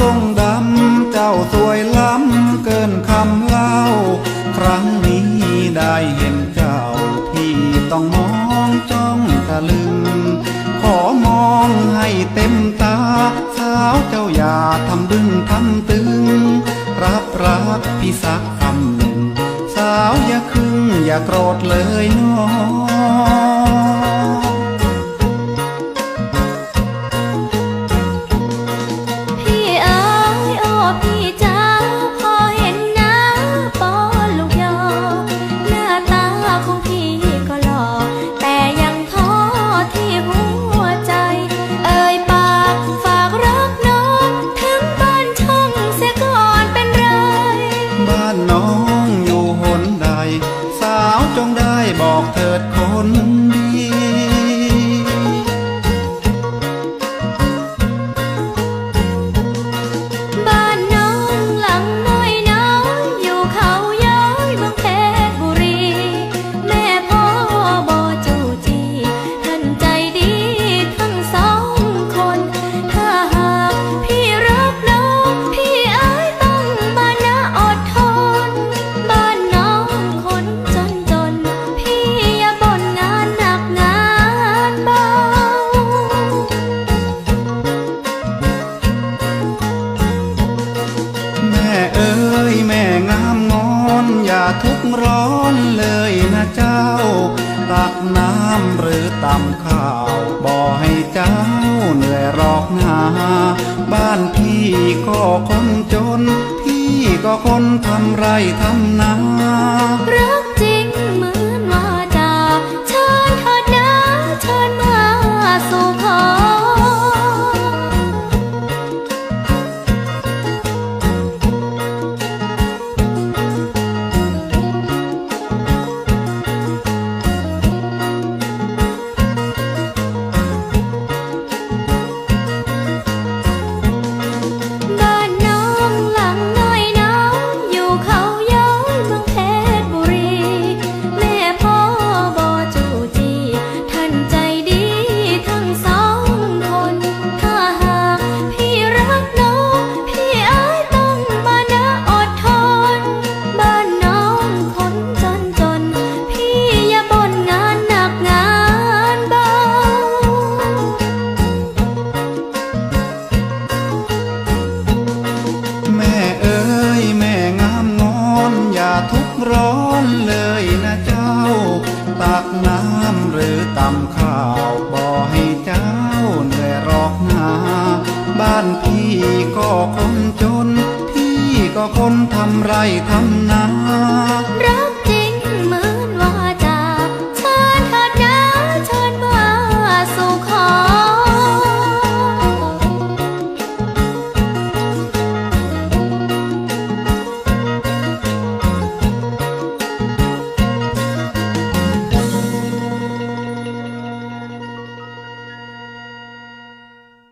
ทรงดำ เจ้าสวยล้ำเกินคำเล่า ครั้งนี้ได้เห็นเจ้า พี่ต้องมองจ้องตะลึง ขอมองให้เต็มตา สาวเจ้าอย่าทำดึงทำตึง รับรักพี่สักคำหนึ่ง สาวอย่าคึงอย่าโกรธเลยน้อง ตำข้าวบ่ให้เจ้าเหนื่อยรอกหนาบ้านพี่ก็คนจน พี่ก็คนทำไรทำนารัก ตักน้ำหรือตำข้าวบ่อให้เจ้าเหนื่อยรอกนาบ้านพี่ก็คนจน พี่ก็คนทำไรทำนา